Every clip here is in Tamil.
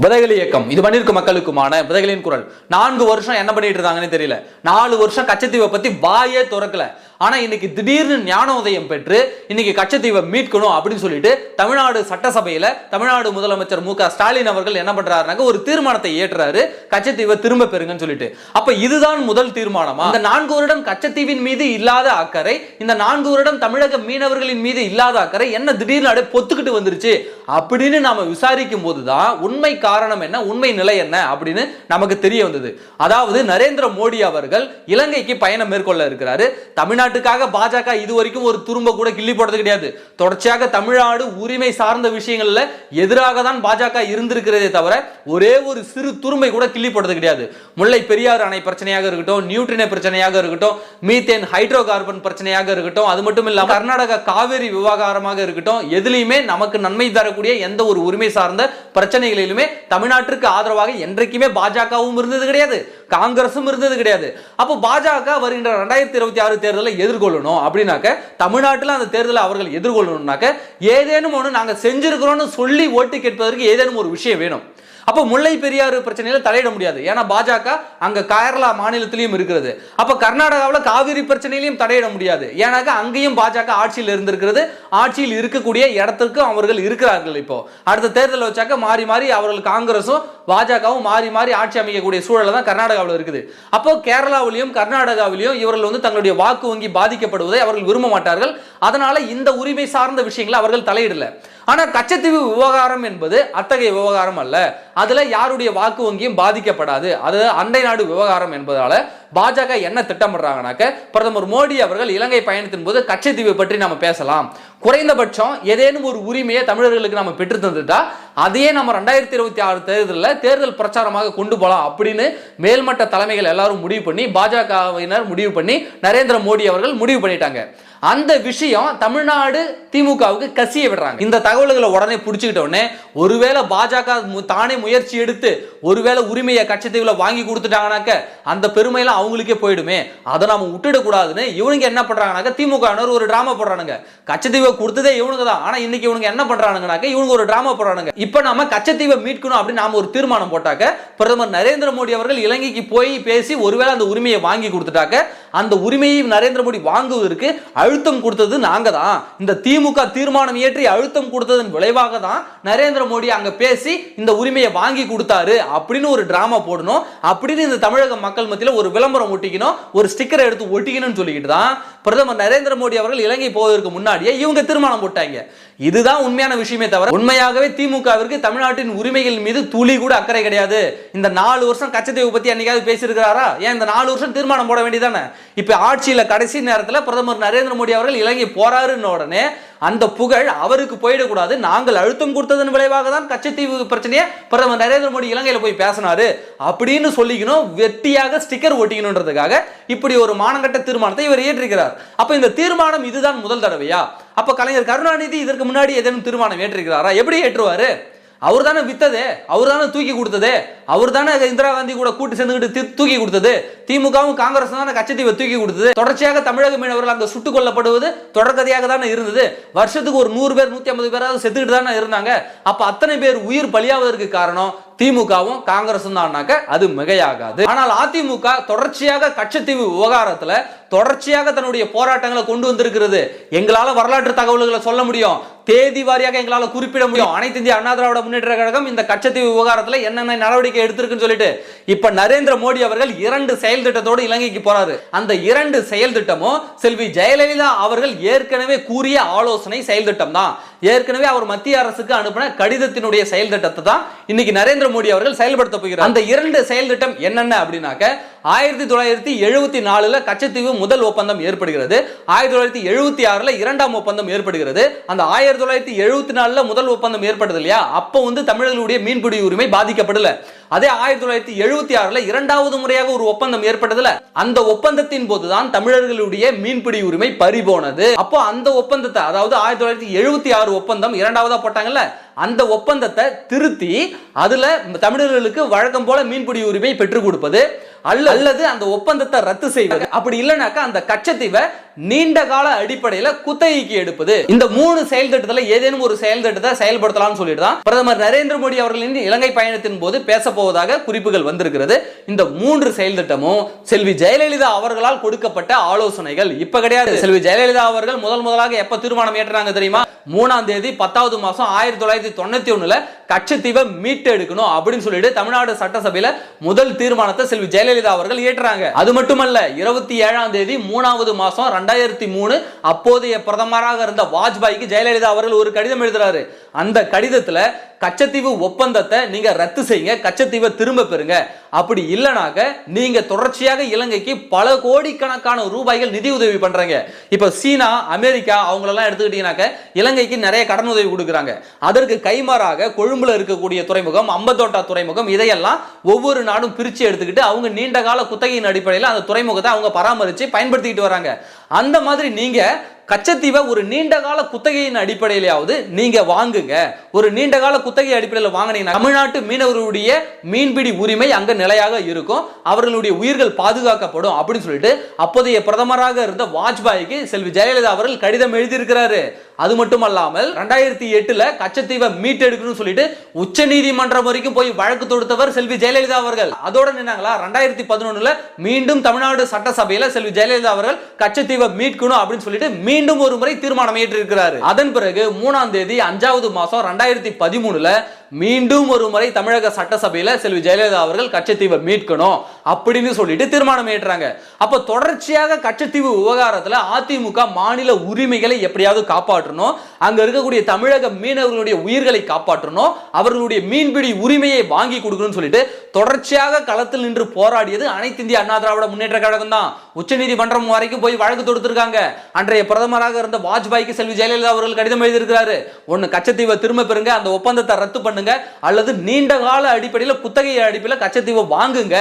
விதைகள் இயக்கம். இது பண்ணிருக்க மக்களுக்குமான விதைகளின் குரல். நான்கு வருஷம் என்ன பண்ணிட்டு இருந்தாங்கன்னு தெரியல. நாலு வருஷம் கச்சத்தீவை பத்தி வாயே திறக்கல. ஆனால் இன்னைக்கு திடீர்னு ஞான உதயம் பெற்று இன்னைக்கு கச்சத்தீவை மீட்கணும் அப்படின்னு சொல்லிட்டு தமிழ்நாடு சட்டசபையில் தமிழ்நாடு முதலமைச்சர் மு க ஸ்டாலின் அவர்கள் என்ன பண்றாருனாக்க ஒரு தீர்மானத்தை ஏற்றுறாரு கச்சத்தீவை திரும்ப பெறுங்கன்னு சொல்லிட்டு. அப்ப இதுதான் முதல் தீர்மானமா? இந்த நான்கு வருடம் கச்சத்தீவின் மீது இல்லாத அக்கறை இந்த நான்கு வருடம் தமிழக மீனவர்களின் மீது இல்லாத அக்கறை என்ன திடீர்னு அப்படியே பொத்துக்கிட்டு வந்துருச்சு? அப்படின்னு நாம விசாரிக்கும் போதுதான் உண்மை காரணம் என்ன உண்மை நிலை என்ன அப்படின்னு நமக்கு தெரிய வந்தது. அதாவது நரேந்திர மோடி அவர்கள் இலங்கைக்கு பயணம் மேற்கொள்ள இருக்கிறாரு. தமிழ்நாட்டுக்காக பாஜக இதுவரைக்கும் ஒரு துரும்ப கூட கிள்ளி போட்டது கிடையாது. தொடர்ச்சியாக தமிழ்நாடு உரிமை சார்ந்த விஷயங்கள்ல எதிராக தான் பாஜக இருந்திருக்கிறதே தவிர ஒரே ஒரு சிறு துரும்பை கூட கிள்ளி போட்டது கிடையாது. முல்லை பெரியாறு அணை பிரச்சனையாக இருக்கட்டும் நியூட்ரினை பிரச்சனையாக இருக்கட்டும் மீத்தேன் ஹைட்ரோ கார்பன் பிரச்சனையாக இருக்கட்டும் அது மட்டும் இல்லாம கர்நாடகா காவேரி விவகாரமாக இருக்கட்டும் எதுலையுமே நமக்கு நன்மை தரக்கூடிய எந்த ஒரு உரிமை சார்ந்த பிரச்சனைகளிலுமே தமிழ்நாட்டிற்கு ஆதரவாக என்றைக்குமே பாஜகவும் இருந்தது கிடையாது. காங்கிரசும் இருந்தது கிடையாது. அப்போ பாஜக வருகின்ற ரெண்டாயிரத்தி இருபத்தி ஆறு தேர்தலை எதிர்கொள்ளணும் அப்படின்னாக்க தமிழ்நாட்டில் அந்த தேர்தலை அவர்கள் எதிர்கொள்ளணும்னாக்க ஏதேனும் ஒன்று நாங்கள் செஞ்சிருக்கிறோம்னு சொல்லி ஓட்டு கேட்பதற்கு ஏதேனும் ஒரு விஷயம் வேணும். அப்போ முல்லை பெரியாறு பிரச்சனையில தலையிட முடியாது. ஏன்னா பாஜக அங்க கேரளா மாநிலத்திலையும் இருக்கிறது. அப்ப கர்நாடகாவில் காவிரி பிரச்சனையிலையும் தலையிட முடியாது. ஏன்னாக்கா அங்கேயும் பாஜக ஆட்சியில் இருந்திருக்கிறது. ஆட்சியில் இருக்கக்கூடிய இடத்திற்கும் அவர்கள் இருக்கிறார்கள் இப்போ. அடுத்த தேர்தல் வச்சாக்க மாறி மாறி அவர்கள் காங்கிரஸும் பாஜகவும் மாறி மாறி ஆட்சி அமைக்கக்கூடிய சூழல் தான் கர்நாடகாவில் இருக்குது. அப்போ கேரளாவிலையும் கர்நாடகாவிலையும் இவர்கள் வந்து தங்களுடைய வாக்கு வங்கி பாதிக்கப்படுவதை அவர்கள் விரும்ப மாட்டார்கள். அதனால இந்த உரிமை சார்ந்த விஷயங்களை அவர்கள் தலையிடல. ஆனால் கச்சத்தீவு விவகாரம் என்பது அத்தகைய விவகாரம் அல்ல. அதுல யாருடைய வாக்கு வங்கியும் பாதிக்கப்படாது. அது அண்டை நாடு விவகாரம் என்பதால பாஜக என்ன திட்டமிடுறாங்கனாக்க பிரதமர் மோடி அவர்கள் இலங்கை பயணத்தின் போது கச்சத்தீவு பற்றி நம்ம பேசலாம். குறைந்தபட்சம் ஏதேனும் ஒரு உரிமையை தமிழர்களுக்கு நம்ம பெற்று தந்துட்டா அதையே நம்ம ரெண்டாயிரத்தி இருபத்தி ஆறு தேர்தலில் தேர்தல் பிரச்சாரமாக கொண்டு போகலாம் அப்படின்னு மேல்மட்ட தலைமைகள் எல்லாரும் முடிவு பண்ணி பாஜகவினர் முடிவு பண்ணி நரேந்திர மோடி அவர்கள் முடிவு பண்ணிட்டாங்க. அந்த விஷயம் தமிழ்நாடு திமுகவுக்கு கசிய விடுறாங்க. இந்த தகவல்களை உடனே பிடிச்சிக்கிட்ட உடனே ஒருவேளை பாஜக தானே முயற்சி எடுத்து ஒருவேளை உரிமையை கட்சத்தீவில் வாங்கி கொடுத்துட்டாங்கனாக்க அந்த பெருமையெல்லாம் அவங்களுக்கே போயிடுமே. அதை நாம விட்டுடக்கூடாதுன்னு இவனுங்க என்ன பண்றாங்கனாக்க திமுகவினர் ஒரு டிராமா போடுறானுங்க. கச்சத்தீவை கொடுத்ததே இவனுங்க தான். ஆனா இன்னைக்கு இவனுங்க என்ன பண்றானுங்கனாக்க இவங்க ஒரு டிராமா போடுறானுங்க. இப்ப நாம கச்சத்தீவை மீட்கணும் அப்படின்னு நாம ஒரு தீர்மானம் போட்டாக்க பிரதமர் நரேந்திர மோடி அவர்கள் இலங்கைக்கு போய் பேசி ஒருவேளை அந்த உரிமையை வாங்கி கொடுத்துட்டாக்க அந்த உரிமையை நரேந்திர மோடி வாங்குவதற்கு அழுத்தம் கொடுத்தது நாங்க தான். இந்த திமுக தீர்மானம் இயற்றி அழுத்தம் கொடுத்ததன் விளைவாக தான் நரேந்திர மோடி அங்க பேசி இந்த உரிமையை வாங்கி கொடுத்தாரு அப்படின்னு ஒரு டிராமா போடணும். அப்படின்னு இந்த தமிழக மக்கள் மத்தியில் ஒரு விளம்பரம் ஒட்டிக்கணும் ஒரு ஸ்டிக்கரை எடுத்து ஒட்டிக்கணும்னு சொல்லிக்கிட்டு தான் பிரதமர் நரேந்திர மோடி அவர்கள் இலங்கை போவதற்கு முன்னாடியே இவங்க திருமணம் போட்டாங்க. இதுதான் உண்மையான விஷயமே தவிர உண்மையாகவே திமுகவிற்கு தமிழ்நாட்டின் உரிமைகள் மீது துளி கூட அக்கறை கிடையாது. இந்த நாலு வருஷம் கச்சத்தீவு பத்தி என்னைக்காவது பேசியிருக்கிறாரா? ஏன் இந்த நாலு வருஷம் தீர்மானம் போட வேண்டியதானே இப்ப ஆட்சியில கடைசி நேரத்தில் பிரதமர் நரேந்திர மோடி அவர்கள் இலங்கை போறாருன்னு உடனே அந்த புகழ் அவருக்கு போயிடக்கூடாது. நாங்கள் அழுத்தம் கொடுத்ததன் விளைவாக தான் கச்சத்தீவு பிரச்சனையை பிரதமர் நரேந்திர மோடி இலங்கையில் போய் பேசினாரு. அப்படின்னு சொல்லிக்கணும் வெட்டியாக ஸ்டிக்கர் ஒட்டிக்கணுன்றதுக்காக இப்படி ஒரு மானங்கட்ட தீர்மானத்தை இவர் ஏற்றிருக்கிறார் அப்ப இந்த தீர்மானம் இதுதான் முதல் தடவையா? அப்ப கலைஞர் கருணாநிதி இதற்கு முன்னாடி ஏதேனும் தீர்மானம் ஏற்றிருக்கிறாரா? எப்படி ஏற்றுவாரு? அவர் தானே வித்ததே. அவர் தானே தூக்கி கொடுத்ததே. அவர் தானே இந்திரா காந்தி கூட கூட்டு சேர்ந்துக்கிட்டு தூக்கி கொடுத்தது. திமுகவும் காங்கிரஸ் தானே கச்சத்தீவை தூக்கி கொடுத்தது. தொடர்ச்சியாக தமிழக மீனவர்கள் அங்க சுட்டுக் கொல்லப்படுவது தொடர்கதையாக தானே இருந்தது. வருஷத்துக்கு ஒரு நூறு பேர் நூத்தி ஐம்பது பேராவது செத்துக்கிட்டு தானே இருந்தாங்க. அப்ப அத்தனை பேர் உயிர் பலியாவதற்கு காரணம் திமுகவும் காங்கிரஸும் தான்னாக்க அது மிகையாகாது. ஆனால் அதிமுக தொடர்ச்சியாக கச்சத்தீவு விவகாரத்துல தொடர்ச்சியாக தன்னுடைய போராட்டங்களை கொண்டு வந்திருக்கிறது. எங்களால வரலாற்று தகவல்களை சொல்ல முடியும். தேதி வாரியாக எங்களால குறிப்பிட முடியும். அனைத்து இந்திய அண்ணா திராவிட முன்னேற்ற கழகம் இந்த கச்சத்தீவு விவகாரத்தில் என்னென்ன நடவடிக்கை எடுத்திருக்குன்னு சொல்லிட்டு இப்ப நரேந்திர மோடி அவர்கள் இரண்டு செயல் திட்டத்தோடு இலங்கைக்கு போறாரு. அந்த இரண்டு செயல் திட்டமும் செல்வி ஜெயலலிதா அவர்கள் ஏற்கனவே கூறிய ஆலோசனை செயல் திட்டம் தான். ஏற்கனவே அவர் மத்திய அரசுக்கு அனுப்பின கடிதத்தினுடைய செயல் திட்டத்தை தான் இன்னைக்கு நரேந்திர மோடி அவர்கள் செயல்படுத்த போகிறார். அந்த இரண்டு செயல் திட்டம் என்னென்ன அப்படின்னாக்க ஆயிரத்தி தொள்ளாயிரத்தி எழுபத்தி நாலுல கச்சத்தீவு முதல் ஒப்பந்தம் ஏற்படுகிறது. ஆயிரத்தி தொள்ளாயிரத்தி எழுபத்தி ஆறுல இரண்டாம் ஒப்பந்தம் ஏற்படுகிறது. அந்த ஆயிரத்தி தொள்ளாயிரத்தி எழுபத்தி நாலுல முதல் ஒப்பந்தம் ஏற்படுது இல்லையா அப்போ வந்து தமிழர்களுடைய மீன்பிடி உரிமை பாதிக்கப்படல. அதே ஆயிரத்தி தொள்ளாயிரத்தி எழுபத்தி ஆறுல இரண்டாவது முறையாக ஒரு ஒப்பந்தம் ஏற்பட்டதுல அந்த ஒப்பந்தத்தின் போதுதான் தமிழர்களுடைய மீன்பிடி உரிமை பறிபோனது. அப்போ அந்த ஒப்பந்தத்தை அதாவது ஆயிரத்தி தொள்ளாயிரத்தி எழுபத்தி ஆறு ஒப்பந்தம் இரண்டாவதா போட்டாங்கல்ல? அந்த ஒப்பந்தத்தை திருத்தி அதுல தமிழர்களுக்கு வழக்கம் போல மீன்பிடி உரிமை பெற்றுக் கொடுப்பது. அல்லது அந்த ஒப்பந்தத்தை ரத்து செய்வது. அப்படி இல்லைனாக்கா அந்த கச்சத்தீவை நீண்ட கால அடிப்படையில குத்தகைக்கு எடுப்பது. இந்த மூணு செயல் திட்டத்துல ஏதேனும் ஒரு செயல் திட்டத்தை செயல்படுத்தலாம்னு சொல்லிட்டு தான் பிரதமர் நரேந்திர மோடி அவர்களின் இலங்கை பயணத்தின் போது பேச போவதாக குறிப்புகள் வந்திருக்கிறது. இந்த மூன்று செயல் திட்டமும் செல்வி ஜெயலலிதா அவர்களால் கொடுக்கப்பட்ட ஆலோசனைகள். இப்ப கிடையாது. செல்வி ஜெயலலிதா அவர்கள் முதல் முதலாக எப்ப தீர்மானம் ஏற்றாங்க தெரியுமா? மூணாம் தேதி பத்தாவது மாசம் ஆயிரத்தி தொள்ளாயிரத்தி தொண்ணூத்தி ஒண்ணுல கச்சத்தீவை மீட்டு எடுக்கணும் அப்படின்னு சொல்லிட்டு தமிழ்நாடு சட்டசபையில முதல் தீர்மானத்தை செல்வி ஜெயலலிதா அவர்கள் ஏற்றாங்க அது மட்டுமல்ல இருபத்தி ஏழாம் தேதி மூணாவது மாசம் ரெண்டாயிரத்தி மூணு அப்போதைய பிரதமராக இருந்த வாஜ்பாய்க்கு ஜெயலலிதா அவர்கள் ஒரு கடிதம் எழுதுறாரு. அந்த கடிதத்தில் கச்சத்தீவு ஒப்பந்தத்தை நீங்க ரத்து செய்யுங்க கச்சத்தீவை திரும்ப பெறுங்க. அப்படி இல்லைனாக்க நீங்க தொடர்ச்சியாக இலங்கைக்கு பல கோடிக்கணக்கான ரூபாய்கள் நிதி உதவி பண்றாங்க. இப்போ சீனா அமெரிக்கா அவங்களெல்லாம் எடுத்துக்கிட்டீங்கன்னாக்க இலங்கைக்கு நிறைய கடன் உதவி கொடுக்குறாங்க. அதற்கு கைமாறாக கொழும்புல இருக்கக்கூடிய துறைமுகம் அம்பத்தோட்டா துறைமுகம் இதையெல்லாம் ஒவ்வொரு நாடும் பிரித்து எடுத்துக்கிட்டு அவங்க நீண்ட கால குத்தகையின் அடிப்படையில் அந்த துறைமுகத்தை அவங்க பராமரித்து பயன்படுத்திக்கிட்டு வராங்க. அந்த மாதிரி நீங்க கச்சத்தீவை ஒரு நீண்ட கால குத்தகையின் அடிப்படையிலாவது நீங்க வாங்குங்க. ஒரு நீண்ட கால குத்தகை அடிப்படையில் வாங்கினீங்கன்னா தமிழ்நாட்டு மீனவர்களுடைய மீன்பிடி உரிமை அங்க நிலையாக இருக்கும். அவர்களுடைய உயிர்கள் பாதுகாக்கப்படும் அப்படின்னு சொல்லிட்டு அப்போதைய பிரதமராக இருந்த வாஜ்பாய்க்கு செல்வி ஜெயலலிதா அவர்கள் கடிதம் எழுதியிருக்கிறாரு. அது மட்டும் அல்லாமல் ரெண்டாயிரத்தி எட்டுல கச்சத்தீவை மீட்டெடுக்கணும்னு சொல்லிட்டு உச்ச நீதிமன்றம் வரைக்கும் போய் வழக்கு தொடுத்தவர் செல்வி ஜெயலலிதா அவர்கள். அதோட நின்னாங்களா? ரெண்டாயிரத்தி பதினொன்னுல மீண்டும் தமிழ்நாடு சட்டசபையில செல்வி ஜெயலலிதா அவர்கள் கச்சத்தீவை மீட்கணும் அப்படின்னு சொல்லிட்டு மீண்டும் ஒரு முறை தீர்மானம் ஏற்றிருக்கிறார். அதன் பிறகு மூணாம் தேதி அஞ்சாவது மாசம் ரெண்டாயிரத்தி பதிமூணுல மீண்டும் ஒரு முறை தமிழக சட்டசபையில செல்வி ஜெயலலிதா அவர்கள் கச்சத்தீவை மீட்கணும் அப்படின்னு சொல்லிட்டு தீர்மானம் ஏற்றாங்க. அப்ப தொடர்ச்சியாக கச்சத்தீவு விவகாரத்துல அதிமுக மாநில உரிமைகளை எப்படியாவது காப்பாற்றணும். அங்க இருக்கக்கூடிய தமிழக மீனவர்களுடைய உயிர்களை காப்பாற்றணும். அவர்களுடைய மீன்பிடி உரிமையை வாங்கி கொடுக்கணும்னு சொல்லிட்டு தொடர்ச்சியாக களத்தில் நின்று போராடியது அனைத்து இந்திய அண்ணா திராவிட முன்னேற்ற கழகம் தான். உச்சநீதிமன்றம் வரைக்கும் போய் வழக்கு தொடுத்திருக்காங்க. அன்றைய பிரதமராக இருந்த வாஜ்பாய்க்கு செல்வி ஜெயலலிதா அவர்கள் கடிதம் எழுதியிருக்கிறாரு. ஒன்னு கச்சத்தீவை திரும்ப பெறுங்க அந்த ஒப்பந்தத்தை ரத்து பண்ணுங்க பண்ணுங்க அல்லது நீண்ட கால அடிப்படையில் குத்தகை அடிப்படையில் கச்சத்தீவை வாங்குங்க.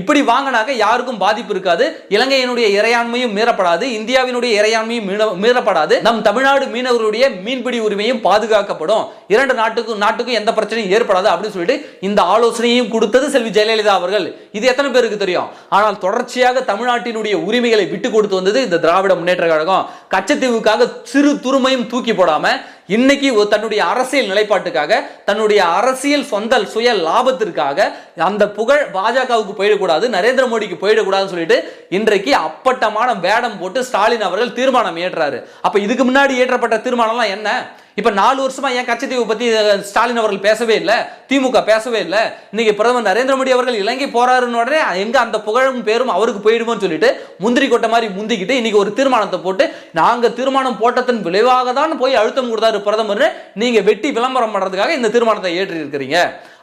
இப்படி வாங்கினாக்க யாருக்கும் பாதிப்பு இருக்காது. இலங்கையினுடைய இறையாண்மையும் மீறப்படாது. இந்தியாவினுடைய இறையாண்மையும் மீறப்படாது. நம் தமிழ்நாடு மீனவர்களுடைய மீன்பிடி உரிமையும் பாதுகாக்கப்படும். இரண்டு நாட்டுக்கும் நாட்டுக்கும் எந்த பிரச்சனையும் ஏற்படாது அப்படின்னு சொல்லிட்டு இந்த ஆலோசனையும் கொடுத்தது செல்வி ஜெயலலிதா அவர்கள். இது எத்தனை பேருக்கு தெரியும்? ஆனால் தொடர்ச்சியாக தமிழ்நாட்டினுடைய உரிமைகளை விட்டு கொடுத்து வந்தது இந்த திராவிட முன்னேற்ற கழகம். கச்சத்தீவுக்காக சிறு துருமையும் தூக்கி போடாம இன்னைக்கு தன்னுடைய அரசியல் நிலைப்பாட்டுக்காக தன்னுடைய அரசியல் சொந்த சுய லாபத்திற்காக அந்த புகழ் பாஜகவுக்கு போயிடக்கூடாது நரேந்திர மோடிக்கு போயிடக்கூடாதுன்னு சொல்லிட்டு இன்றைக்கு அப்பட்டமான வேடம் போட்டு ஸ்டாலின் அவர்கள் தீர்மானம் ஏற்றாரு. அப்ப இதுக்கு முன்னாடி ஏற்றப்பட்ட தீர்மானம்லாம் என்ன? இப்போ நாலு வருஷமா ஏன் கச்சத்தீவு பத்தி ஸ்டாலின் அவர்கள் பேசவே இல்லை திமுக பேசவே இல்லை. இன்னைக்கு பிரதமர் நரேந்திர மோடி அவர்கள் இலங்கை போறாருன்னு உடனே எங்க அந்த புகழும் பேரும் அவருக்கு போயிடுமோன்னு சொல்லிட்டு முந்திரி கொட்டை மாதிரி முந்திக்கிட்டு இன்னைக்கு ஒரு தீர்மானத்தை போட்டு நாங்க தீர்மானம் போட்டதன் விளைவாக தான் போய் அழுத்தம் கொடுத்தாரு பிரதமர் நீங்க வெட்டி விளம்பரம் பண்றதுக்காக இந்த தீர்மானத்தை ஏற்றி இருக்கிறீங்க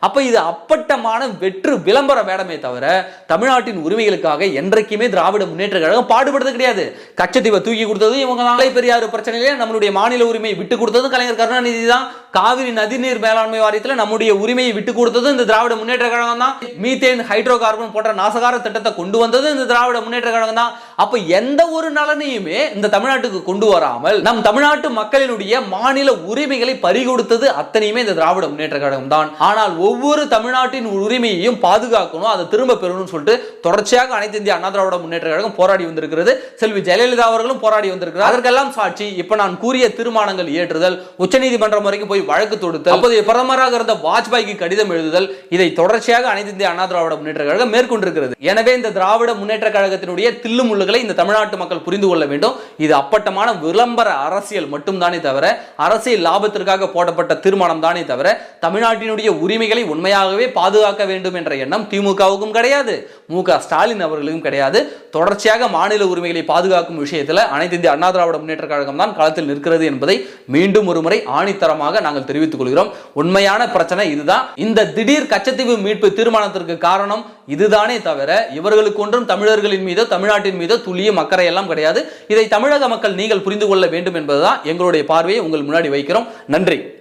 அப்ப இது அப்பட்டமான வெற்று விளம்பர வேடமே தவிர தமிழ்நாட்டின் உரிமைகளுக்காக என்றைக்குமே திராவிட முன்னேற்ற கழகம் பாடுபடுறது கிடையாது. கச்சத்தீவை தூக்கி கொடுத்ததும் இவங்க நாளை பெரியாறு பிரச்சனையிலே நம்மளுடைய மாநில உரிமையை விட்டு கொடுத்ததும் கலைஞர் கருணாநிதி தான். காவிரி நதிநீர் மேலாண்மை வாரியத்தில் நம்முடைய உரிமையை விட்டு கொடுத்ததும் இந்த திராவிட முன்னேற்ற கழகம் தான். மீத்தேன் ஹைட்ரோ கார்பன் போன்ற நாசகார திட்டத்தை கொண்டு வந்ததும் இந்த திராவிட முன்னேற்ற கழகம் தான். அப்ப எந்த ஒரு நலனையுமே இந்த தமிழ்நாட்டுக்கு கொண்டு வராமல் நம் தமிழ்நாட்டு மக்களினுடைய மாநில உரிமைகளை பறிகொடுத்தது அத்தனையுமே இந்த திராவிட முன்னேற்ற கழகம் தான் ஆனால் ஒவ்வொரு தமிழ்நாட்டின் உரிமையையும் பாதுகாக்கணும் அதை திரும்ப பெறணும்னு சொல்லிட்டு தொடர்ச்சியாக அனைத்து இந்திய அண்ணா திராவிட முன்னேற்ற கழகம் போராடி வந்திருக்கிறது. செல்வி ஜெயலலிதா அவர்களும் போராடி வந்திருக்கிறார். அதற்கெல்லாம் சாட்சி இப்ப நான் கூறிய தீர்மானங்கள் ஏற்றுதல் உச்சநீதிமன்றம் வரைக்கும் போய் வழக்கு தொடுத்தல் அப்போதைய பிரதமராக இருந்த வாஜ்பாய்க்கு கடிதம் எழுதுதல் இதை தொடர்ச்சியாக அனைத்து இந்திய அண்ணா திராவிட முன்னேற்ற கழகம் மேற்கொண்டிருக்கிறது. எனவே இந்த திராவிட முன்னேற்ற கழகத்தினுடைய தில்லு முள்ளுகளை இந்த தமிழ்நாட்டு மக்கள் புரிந்து கொள்ள வேண்டும். இது அப்பட்டமான விளம்பர அரசியல் மட்டும்தானே தவிர அரசியல் லாபத்திற்காக போடப்பட்ட தீர்மானம் தானே தவிர தமிழ்நாட்டினுடைய உரிமைகளை உண்மையாகவே பாதுகாக்க வேண்டும் என்ற எண்ணம் திமுகவுக்கும் கிடையாது. மு ஸ்டாலின் அவர்களுக்கும் கிடையாது. தொடர்ச்சியாக மாநில உரிமைகளை பாதுகாக்கும் விஷயத்தில் அனைத்து இந்திய அண்ணா திராவிட முன்னேற்ற கழகம் தான் களத்தில் நிற்கிறது என்பதை மீண்டும் ஒரு முறை ஆணித்தரமாக நாங்கள் தெரிவித்துக் கொள்கிறோம். உண்மையான பிரச்சனை இதுதான். இந்த திடீர் கச்சத்தீவு மீட்பு தீர்மானத்திற்கு காரணம் இதுதானே தவிர இவர்களுக்கு ஒன்றும் தமிழர்களின் மீதோ தமிழ்நாட்டின் மீதோ துளிய மக்கறை எல்லாம் கிடையாது. இதை தமிழக மக்கள் நீங்கள் புரிந்து கொள்ள வேண்டும் என்பதுதான் எங்களுடைய பார்வையை உங்கள் முன்னாடி வைக்கிறோம். நன்றி.